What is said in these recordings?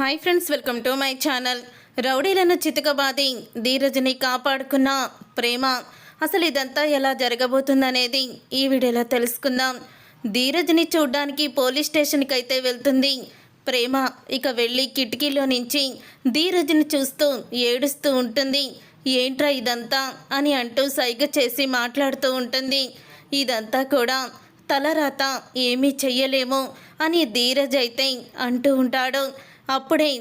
Hi friends welcome to my channel. రౌడీలను చితకబాది ధీరజ్ని కాపాడుకున్న ప్రేమ అసలు ఇదంతా ఎలా జరగబోతుందనేది ఈ వీడియోలో తెలుసుకుందాం. ధీరజ్ని చూడ్డానికి పోలీస్ స్టేషన్కి అయితే వెళ్తుంది. ప్రేమ ఇక వెళ్ళి కిటికీలో నుంచి ధీరజ్ని చూస్తూ ఏడుస్తూ ఉంటుంది. ఏంట్రా ఇదంతా అని అంటూ సైగ చేసి మాట్లాడుతూ ఉంటుంది. ఇదంతా కూడా తలరాత ఏమీ చెయ్యలేము అని ధీరజ్ అయితే అంటూ ఉంటాడు. అప్పుడే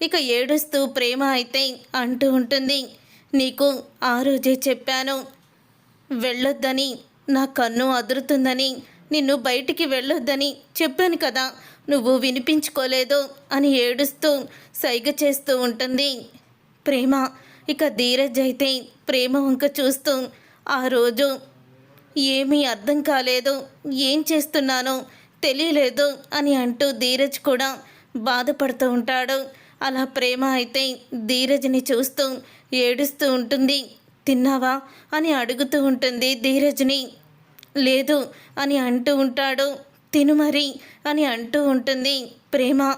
ఇక ఏడుస్తూ ప్రేమ అయితే అంటూ ఉంటుంది. నీకు ఆ రోజే చెప్పాను. వెళ్ళొద్దని నా కన్ను అదురుతుందని నిన్ను బయటికి వెళ్ళొద్దని చెప్పాను కదా. నువ్వు వినిపించుకోలేదు అని ఏడుస్తూ సైగ చేస్తూ ఉంటుంది. ప్రేమ ఇక ధీరజ్ అయితే ప్రేమ వంక చూస్తూ ఆ రోజు ఏమీ అర్థం కాలేదు ఏం చేస్తున్నానో తెలియలేదు అని అంటూ ధీరజ్ కూడా బాధపడుతూ ఉంటాడు. అలా ప్రేమ అయితే ధీరజ్ని చూస్తూ ఏడుస్తూ ఉంటుంది. తిన్నావా? అని అడుగుతూ ఉంటుంది ధీరజ్ని. లేదు అని అంటూ ఉంటాడు. తిను మరి అని అంటూ ఉంటుంది ప్రేమ.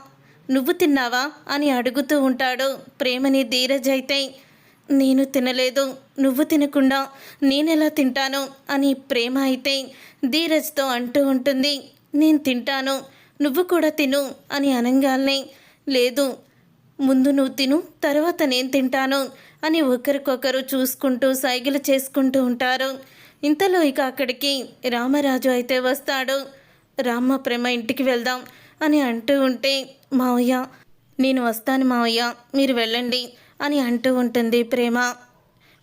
నువ్వు తిన్నావా? అని అడుగుతూ ఉంటాడు ప్రేమని ధీరజ్ అయితే. నేను తినలేదు. నువ్వు తినకుండా నేనెలా తింటాను? అని ప్రేమ అయితే ధీరజ్తో అంటూ ఉంటుంది. నేను తింటాను. నువ్వు కూడా తిను అని అనగానే లేదు ముందు నువ్వు తిను తర్వాత నేను తింటాను అని ఒకరికొకరు చూసుకుంటూ సైగలు చేసుకుంటూ ఉంటారు. ఇంతలో ఇక అక్కడికి రామరాజు అయితే వస్తాడు. రామ ప్రేమ ఇంటికి వెళ్దాం అని అంటూ ఉంటే మావయ్య నేను వస్తాను మావయ్య మీరు వెళ్ళండి అని అంటూ ఉంటుంది ప్రేమ.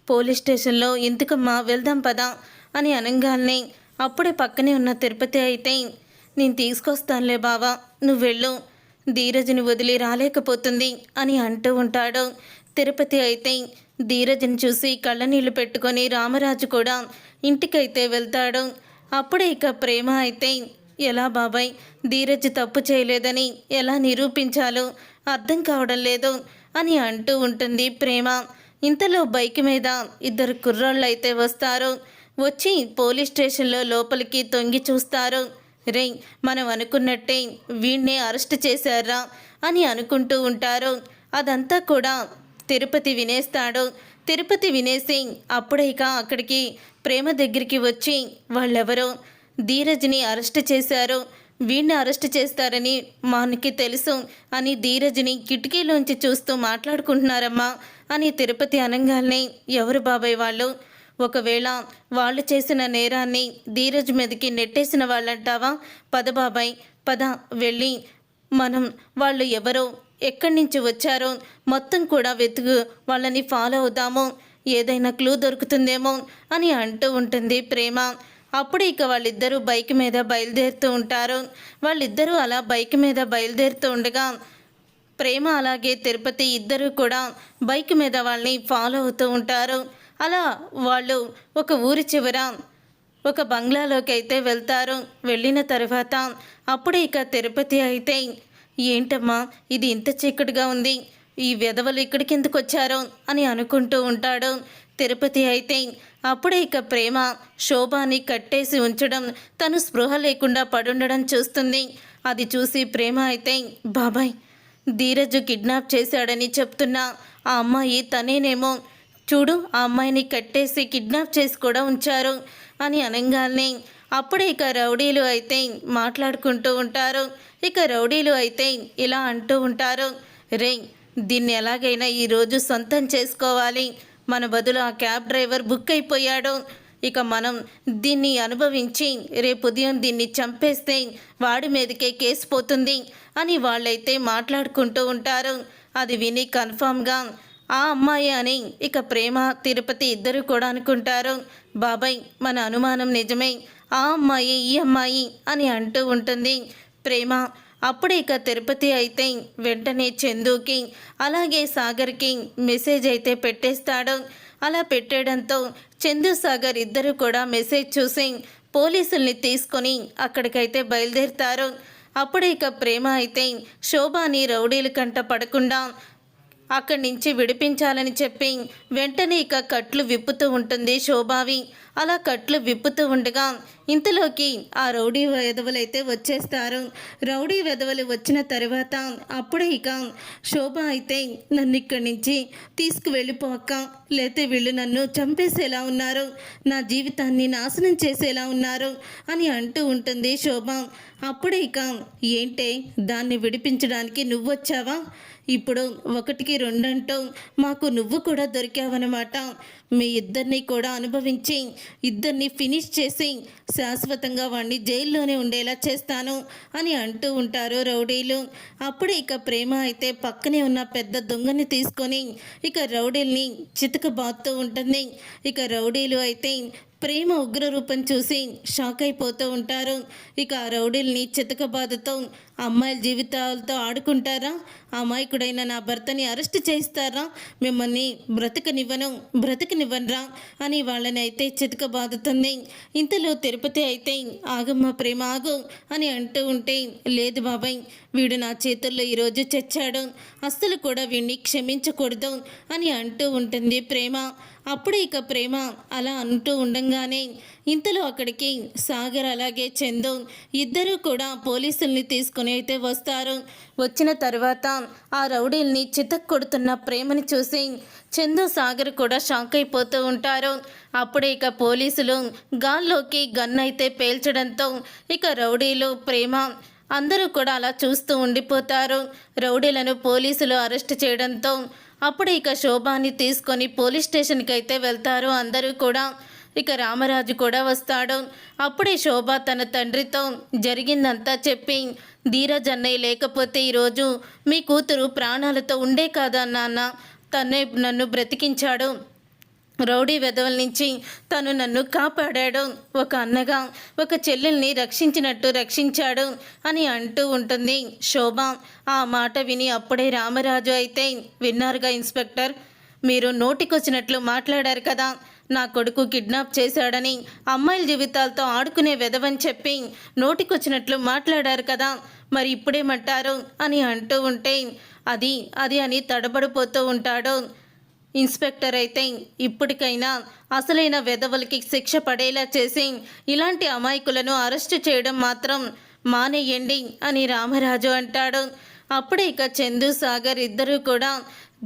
పోలీస్ స్టేషన్లో ఎందుకమ్మా వెళ్దాం పదా అని అనగానే అప్పుడే పక్కనే ఉన్న తిరుపతి అయితే నేను తీసుకొస్తానులే బావా నువ్వు వెళ్ళు. ధీరజ్ని వదిలి రాలేకపోతుంది అని అంటూ ఉంటాడు. తిరుపతి అయితే ధీరజ్ని చూసి కళ్ళనీళ్ళు పెట్టుకొని రామరాజు కూడా ఇంటికైతే వెళ్తాడు. అప్పుడే ఇక ప్రేమ అయితే ఎలా బాబాయ్ ధీరజ్ తప్పు చేయలేదని ఎలా నిరూపించాలో అర్థం కావడం లేదు అని అంటూ ఉంటుంది ప్రేమ. ఇంతలో బైక్ మీద ఇద్దరు కుర్రాళ్ళు అయితే వస్తారు. వచ్చి పోలీస్ స్టేషన్లో లోపలికి తొంగి చూస్తారు. రే మనం అనుకున్నట్టే వీణ్ణే అరెస్ట్ చేశారా అని అనుకుంటూ ఉంటారు. అదంతా కూడా తిరుపతి వినేస్తాడు. తిరుపతి వినేసి అప్పుడైక అక్కడికి ప్రేమ దగ్గరికి వచ్చి వాళ్ళెవరో ధీరజ్ని అరెస్ట్ చేశారు. వీణ్ణి అరెస్ట్ చేస్తారని మనకి తెలుసు అని ధీరజ్ని కిటికీలోంచి చూస్తూ మాట్లాడుకుంటున్నారమ్మా అని తిరుపతి అనగానే ఎవరు బాబాయ్ వాళ్ళు? ఒకవేళ వాళ్ళు చేసిన నేరాన్ని ధీరజ్ మీదకి నెట్టేసిన వాళ్ళంటావా? పద బాబాయ్ పద వెళ్ళి. మనం వాళ్ళు ఎవరో ఎక్కడి నుంచి వచ్చారో మొత్తం కూడా వెతుకు వాళ్ళని ఫాలో అవుదాము. ఏదైనా క్లూ దొరుకుతుందేమో అని అంటూ ఉంటుంది ప్రేమ. అప్పుడు ఇక వాళ్ళిద్దరూ బైక్ మీద బయలుదేరుతూ ఉంటారు. వాళ్ళిద్దరూ అలా బైక్ మీద బయలుదేరుతూ ఉండగా ప్రేమ అలాగే తిరుపతి ఇద్దరు కూడా బైక్ మీద వాళ్ళని ఫాలో అవుతూ ఉంటారు. అలా వాళ్ళు ఒక ఊరి చివర ఒక బంగ్లాలోకి అయితే వెళ్తారు. వెళ్ళిన తర్వాత అప్పుడే ఇక తిరుపతి అయితే ఏంటమ్మా ఇది ఇంత చీకటిగా ఉంది. ఈ వెధవలు ఇక్కడికి ఎందుకు వచ్చారో? అని అనుకుంటూ ఉంటాడు తిరుపతి అయితే. అప్పుడే ఇక ప్రేమ శోభాని కట్టేసి ఉంచడం తను స్పృహ లేకుండా పడుండడం చూస్తుంది. అది చూసి ప్రేమ అయితే బాబాయ్ ధీరజు కిడ్నాప్ చేశాడని చెప్తున్నా. ఆ అమ్మాయి తనేనేమో చూడు ఆ అమ్మాయిని కట్టేసి కిడ్నాప్ చేసి కూడా ఉంచారు అని అనగానే. అప్పుడే ఇక రౌడీలు అయితే మాట్లాడుకుంటూ ఉంటారు. ఇక రౌడీలు అయితే ఇలా అంటూ ఉంటారు. రే దీన్ని ఎలాగైనా ఈరోజు సొంతం చేసుకోవాలి. మన బదులు ఆ క్యాబ్ డ్రైవర్ బుక్ అయిపోయాడు. ఇక మనం దీన్ని అనుభవించి రేపు ఉదయం దీన్ని చంపేస్తే వాడి మీదకే కేసు పోతుంది అని వాళ్ళైతే మాట్లాడుకుంటూ ఉంటారు. అది విని కన్ఫామ్గా ఆ అమ్మాయి అని ఇక ప్రేమ తిరుపతి ఇద్దరు కూడా అనుకుంటారు. బాబాయ్ మన అనుమానం నిజమే. ఆ అమ్మాయి ఈ అమ్మాయి అని అంటూ ఉంటుంది. ప్రేమ అప్పుడే ఇక తిరుపతి అయితే వెంటనే చందుకి అలాగే సాగర్కి మెసేజ్ అయితే పెట్టేస్తాడు. అలా పెట్టేయడంతో చందు సాగర్ ఇద్దరు కూడా మెసేజ్ చూసి పోలీసుల్ని తీసుకొని అక్కడికైతే బయలుదేరుతారు. అప్పుడే ఇక ప్రేమ అయితే శోభాని రౌడీల కంట పడకుండా అక్కడి నుంచి విడిపించాలని చెప్పి వెంటనే ఇక కట్లు విప్పుతూ ఉంటుంది శోభావి. అలా కట్లు విప్పుతూ ఉండగా ఇంతలోకి ఆ రౌడీ వెధవలైతే వచ్చేస్తారు. రౌడీ వెధవలు వచ్చిన తర్వాత అప్పుడే ఇక శోభ అయితే నన్ను ఇక్కడి నుంచి తీసుకువెళ్ళిపోక లేతే వీళ్ళు నన్ను చంపేసేలా ఉన్నారు. నా జీవితాన్ని నాశనం చేసేలా ఉన్నారు అని అంటూ ఉంటుంది శోభ. అప్పుడే ఇక ఏంటే దాన్ని విడిపించడానికి నువ్వు వచ్చావా ఇప్పుడు ఒకటికి రెండంటూ మాకు నువ్వు కూడా దొరికావన్నమాట. మీ ఇద్దరిని కూడా అనుభవించి ఇద్దరిని ఫినిష్ చేసి శాశ్వతంగా వాడిని జైల్లోనే ఉండేలా చేస్తాను అని అంటూ ఉంటారు రౌడీలు. అప్పుడు ఇక ప్రేమ అయితే పక్కనే ఉన్న పెద్ద దొంగని తీసుకొని ఇక రౌడీల్ని చితకబాతూ ఉంటుంది. ఇక రౌడీలు అయితే ప్రేమ ఉగ్ర రూపం చూసి షాక్ అయిపోతూ ఉంటారు. ఇక ఆ రౌడీల్ని బాధతో అమ్మాయిల జీవితాలతో ఆడుకుంటారా? అమాయకుడైన నా భర్తని అరెస్ట్ చేస్తారా మిమ్మల్ని బ్రతకనివ్వను బ్రతకనివ్వనరా అని వాళ్ళని అయితే చితకబాదుతుంది ఇంతలో తిరుపతి అయితే ఆగమ్మ ప్రేమ ఆగు అని అంటూ ఉంటే లేదు బాబాయ్ వీడు నా చేతుల్లో ఈరోజు చచ్చాడు. అస్సలు కూడా వీడిని క్షమించకూడదు అని అంటూ ఉంటుంది ప్రేమ. అప్పుడు ఇక ప్రేమ అలా అంటూ ఉండగానే ఇంతలో అక్కడికి సాగర్ అలాగే చందు ఇద్దరూ కూడా పోలీసుల్ని తీసుకుని అయితే వస్తారు. వచ్చిన తర్వాత ఆ రౌడీల్ని చితక్ కొడుతున్న ప్రేమని చూసి చందు సాగర్ కూడా షాక్ అయిపోతూ ఉంటారు. అప్పుడే ఇక పోలీసులు గాల్లోకి గన్ అయితే పేల్చడంతో ఇక రౌడీలు ప్రేమ అందరూ కూడా అలా చూస్తూ ఉండిపోతారు. రౌడీలను పోలీసులు అరెస్ట్ చేయడంతో అప్పుడు ఇక శోభాని తీసుకొని పోలీస్ స్టేషన్కి అయితే వెళ్తారు అందరూ కూడా. ఇక రామరాజు కూడా వస్తాడు. అప్పుడే శోభ తన తండ్రితో జరిగిందంతా చెప్పి ధీరజ్ అన్నయ్య లేకపోతే ఈరోజు మీ కూతురు ప్రాణాలతో ఉండే కాదా నాన్న? తన్నే నన్ను బ్రతికించాడు. రౌడీ వెధవల నుంచి తను నన్ను కాపాడాడు. ఒక అన్నగా ఒక చెల్లెల్ని రక్షించినట్టు రక్షించాడు అని అంటూ ఉంటుంది శోభ. ఆ మాట విని అప్పుడే రామరాజు అయితే విన్నారుగా ఇన్స్పెక్టర్. మీరు నోటికొచ్చినట్లు మాట్లాడారు కదా. నా కొడుకు కిడ్నాప్ చేశాడని అమ్మాయిల జీవితాలతో ఆడుకునే వెధవని చెప్పి నోటికొచ్చినట్లు మాట్లాడారు కదా. మరి ఇప్పుడేమంటారు అని అంటూ ఉంటే అది అది అని తడబడిపోతూ ఉంటాడు. ఇన్స్పెక్టర్ అయితే ఇప్పటికైనా అసలైన వెధవలకి శిక్ష పడేలా చేసి ఇలాంటి అమాయకులను అరెస్టు చేయడం మాత్రం మానేయండి అని రామరాజు అంటాడు. అప్పుడే ఇక చందు సాగర్ ఇద్దరూ కూడా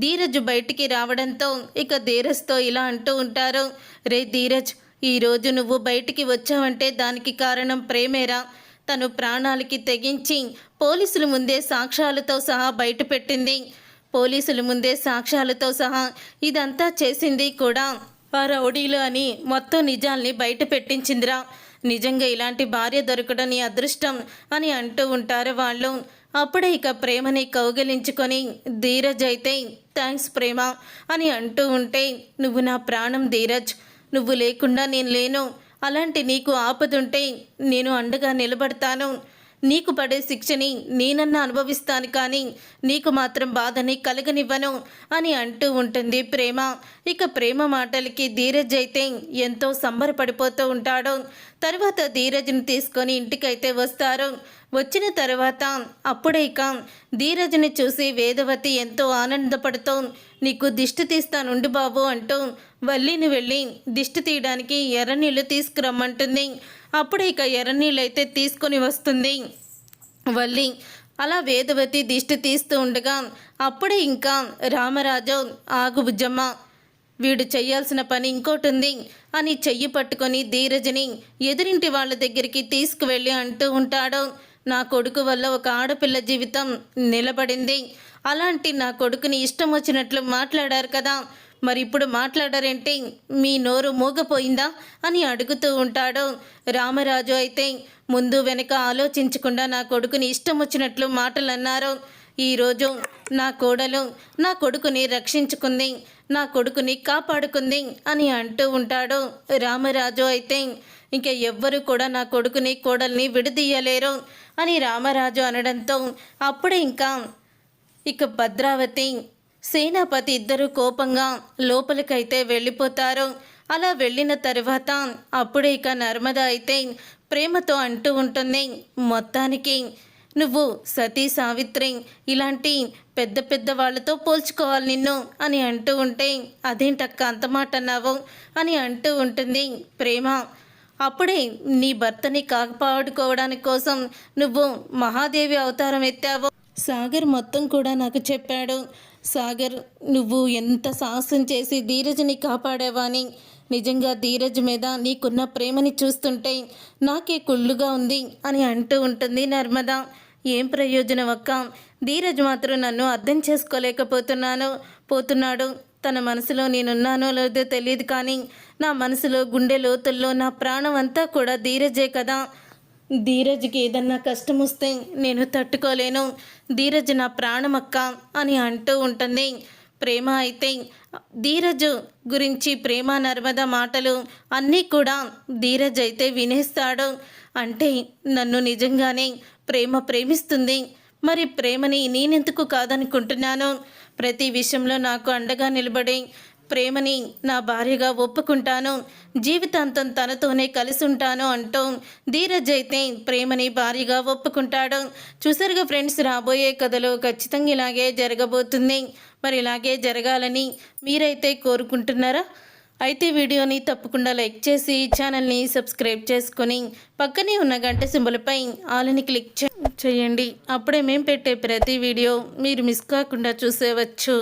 ధీరజ్ బయటికి రావడంతో ఇక ధీరజ్తో ఇలా అంటూ ఉంటారు. రే ధీరజ్ ఈరోజు నువ్వు బయటికి వచ్చావంటే దానికి కారణం ప్రేమేరా. తను ప్రాణాలకి తెగించి పోలీసుల ముందే సాక్ష్యాలతో సహా బయటపెట్టింది. పోలీసుల ముందే సాక్ష్యాలతో సహా ఇదంతా చేసింది కూడా ఆ రౌడీలు అని మొత్తం నిజాల్ని బయట పెట్టించిందిరా నిజంగా ఇలాంటి భార్య దొరకడం నీ అదృష్టం అని అంటూ ఉంటారు వాళ్ళు. అప్పుడే ఇక ప్రేమని కౌగిలించుకొని ధీరజ్ అయితే థ్యాంక్స్ ప్రేమ అని అంటూ ఉంటే నువ్వు నా ప్రాణం ధీరజ్ నువ్వు లేకుండా నేను లేను. అలాంటి నీకు ఆపదుంటే నేను అండగా నిలబడతాను. నీకు పడే శిక్షని నేనన్న అనుభవిస్తాను కానీ నీకు మాత్రం బాధని కలగనివ్వను అని అంటూ ఉంటుంది ప్రేమ. ఇక ప్రేమ మాటలకి ధీరజ్ అయితే ఎంతో సంబరపడిపోతూ ఉంటాడు. తర్వాత ధీరజ్ని తీసుకొని ఇంటికైతే వస్తారు. వచ్చిన తర్వాత అప్పుడే ఇక ధీరజ్ని చూసి వేదవతి ఎంతో ఆనందపడుతూ నీకు దిష్టి తీస్తానుండు బాబు అంటూ వల్లిని వెళ్ళి దిష్టి తీయడానికి ఎర్రనీళ్ళు తీసుకురమ్మంటుంది. అప్పుడే ఇక ఎర్రనీళ్ళు అయితే తీసుకొని వస్తుంది. వల్లి అలా వేదవతి దిష్టి తీస్తూ ఉండగా అప్పుడే ఇంకా రామరాజు ఆగు బుజ్జమ్మ వీడు చేయాల్సిన పని ఇంకోటి ఉంది అని చెయ్యి పట్టుకొని ధీరజని ఎదురింటి వాళ్ళ దగ్గరికి తీసుకువెళ్ళి అంటూ ఉంటాడు. నా కొడుకు వల్ల ఒక ఆడపిల్ల జీవితం నిలబడింది. అలాంటి నా కొడుకుని ఇష్టం వచ్చినట్లు మాట్లాడారు కదా. మరి ఇప్పుడు మాట్లాడారేంటి మీ నోరు మూగపోయిందా అని అడుగుతూ ఉంటాడు. రామరాజు అయితే ముందు వెనక ఆలోచించకుండా నా కొడుకుని ఇష్టం వచ్చినట్లు మాటలు అన్నారు ఈరోజు నా కోడలు నా కొడుకుని రక్షించుకుంది నా కొడుకుని కాపాడుకుంది అని అంటూ ఉంటాడు. రామరాజు అయితే ఇంకా ఎవ్వరు కూడా నా కొడుకుని కోడల్ని విడదీయలేరు అని రామరాజు అనడంతో అప్పుడే ఇంకా ఇక భద్రావతి సేనాపతి ఇద్దరు కోపంగా లోపలికైతే వెళ్ళిపోతారు. అలా వెళ్ళిన తర్వాత అప్పుడే ఇక నర్మద అయితే ప్రేమతో అంటూ ఉంటుంది మొత్తానికి నువ్వు సతీ సావిత్రి ఇలాంటి పెద్ద పెద్ద వాళ్ళతో పోల్చుకోవాలి నిన్ను అని అంటూ ఉంటే అదేంటక్క అంత మాట అన్నావు? అని అంటూ ఉంటుంది ప్రేమ. అప్పుడే నీ భర్తని కాపాడుకోవడానికి కోసం నువ్వు మహాదేవి అవతారం ఎత్తావు. సాగర్ మొత్తం కూడా నాకు చెప్పాడు. సాగర్ నువ్వు ఎంత సాహసం చేసి ధీరజ్ని కాపాడావా అని నిజంగా ధీరజ్ మీద నీకున్న ప్రేమని చూస్తుంటే నాకే కుళ్ళుగా ఉంది అని అంటూ ఉంటుంది నర్మద. ఏం ప్రయోజనం అక్క? ధీరజ్ మాత్రం నన్ను అర్థం చేసుకోలేకపోతున్నాను. పోతున్నాడు. తన మనసులో నేనున్నానో లేదో తెలియదు కానీ నా మనసులో గుండె లోతుల్లో నా ప్రాణం అంతా కూడా ధీరజే కదా. ధీరజ్కి ఏదన్నా కష్టం వస్తే నేను తట్టుకోలేను. ధీరజ్ నా ప్రాణమక్క అని అంటూ ఉంటుంది. ప్రేమ అయితే ధీరజ్ గురించి ప్రేమ నర్మద మాటలు అన్నీ కూడా ధీరజ్ అయితే వినేస్తాడు. అంటే నన్ను నిజంగానే ప్రేమ ప్రేమిస్తుంది. మరి ప్రేమని నేనెందుకు కాదనుకుంటున్నాను? ప్రతి విషయంలో నాకు అండగా నిలబడి ప్రేమని నా భార్యగా ఒప్పుకుంటాను. జీవితాంతం తనతోనే కలిసి ఉంటాను అంటూ ధీరజ్ అయితే ప్రేమని భార్యగా ఒప్పుకుంటాడు. చూసారుగా ఫ్రెండ్స్ రాబోయే కథలో ఖచ్చితంగా ఇలాగే జరగబోతుంది. మరి ఇలాగే జరగాలని మీరైతే కోరుకుంటున్నారా? అయితే వీడియోని తప్పకుండా లైక్ చేసి ఛానల్ని సబ్స్క్రైబ్ చేసుకొని పక్కనే ఉన్న గంట సింబల్పై ఆలని క్లిక్ చేయండి. అప్పుడే మేము పెట్టే ప్రతి వీడియో మీరు మిస్ కాకుండా చూసేవచ్చు.